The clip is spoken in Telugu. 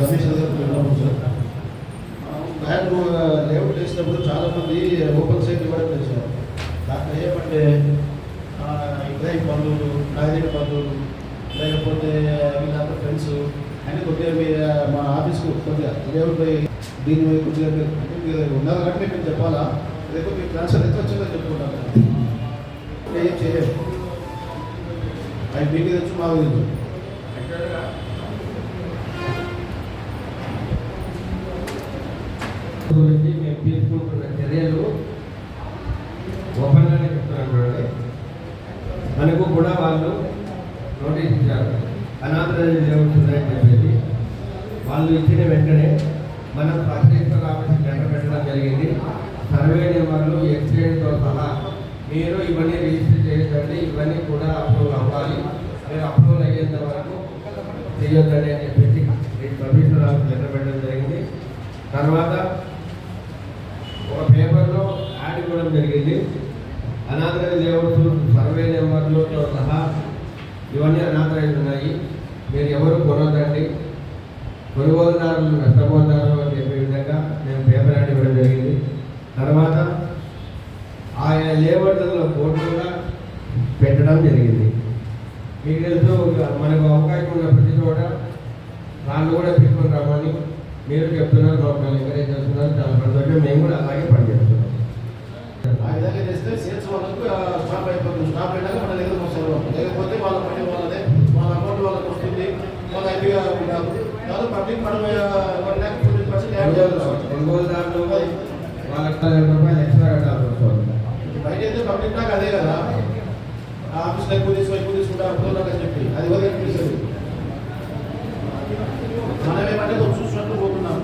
కమిషనర్ గారికి వెళ్ళాము సార్ బ్యాంకు లేఅవుట్ చేసినప్పుడు చాలామంది ఓపెన్ సైట్ ఇవ్వడం లేదు సార్ దాంట్లో ఏమంటే ఆ, బంధువులు నాగరిక బంధువులు లేకపోతే వీళ్ళంతా ఫ్రెండ్స్ అని కొద్దిగా మీ మా ఆఫీస్కు కొద్దిగా లేఅవుట్ పోయి దీని మీద కొద్దిగా మీరు అంటే మీరు ఉన్నారు కాబట్టి మీకు చెప్పాలా లేకపోతే మీ ట్రాన్స్ఫర్ ఎంత వచ్చిందో చెప్పుకుంటాను ఏం చేయలేదు అవి మీకు తెలుసు మాకు తెలుసు గురించి మేము తీసుకుంటున్న చర్యలు ఓపెన్గానే చెప్తున్నాను చూడండి. మనకు కూడా వాళ్ళు నోటీస్ ఇచ్చారు. అనాథరాజు దేవుడుతుందని చెప్పేసి. వాళ్ళు ఇచ్చిన వెంటనే మనం తహసీల్దార్ ఆఫీస్ లెటర్ పెట్టడం జరిగింది. సర్వే నెంబర్లు ఎక్స్చేంజ్తో సహా మీరు ఇవన్నీ రిజిస్టర్ చేయకండి ఇవన్నీ కూడా అప్రూవల్ అవ్వాలి. మీరు అప్రూవల్ అయ్యేంత వరకు చేయొద్దండి అని చెప్పేసి కమిషనర్ ఆఫీస్ లెటర్ పెట్టడం జరిగింది. తర్వాత కూడా జరిగింది. అనాథరైజ్ లేఅవుట్స్ సర్వే నెంబర్లతో సహా ఇవన్నీ అనాథరైజ్ ఉన్నాయి. మీరు ఎవరు కొనొద్దండి. కొనుగోలుదారులు నష్టపోతారు అని చెప్పే విధంగా మేము పేపర్ యాడ్ ఇవ్వడం జరిగింది. తర్వాత ఆయా లేబర్లలో బోర్డు కూడా పెట్టడం జరిగింది. మీకు తెలుసు మనకు అవకాశం ఉన్న ప్రతి చోట వాళ్ళు కూడా తీసుకుని రమ్మని మీరు చెప్తున్నారు మమ్మల్ని ఎంకరేజ్ చేస్తే సేల్స్ వాళ్ళకు స్టాప్ అయిపోతుంది. స్టాప్ అయినాక మన దగ్గర వస్తారు లేకపోతే వాళ్ళ పని వాళ్ళదే. వాళ్ళ అమౌంట్ వాళ్ళకి వస్తుంది. వాళ్ళ హ్యాపీగా ఉంటారు కాదు. పబ్లిక్ మనం one lakh fifty percent add వాళ్ళకి రూపాయలు ఎక్స్ట్రా కట్టాల్సి వస్తుంది బయట అయితే పబ్లిక్ దాకా అదే కదా. ఆ ఆఫీస్లో ఎక్కువ తీసుకో ఎక్కువ తీసుకుంటా అప్పుడు అని చెప్పి. అది మనం ఏమంటే కొంచెం చూసినట్టు పోతున్నాం.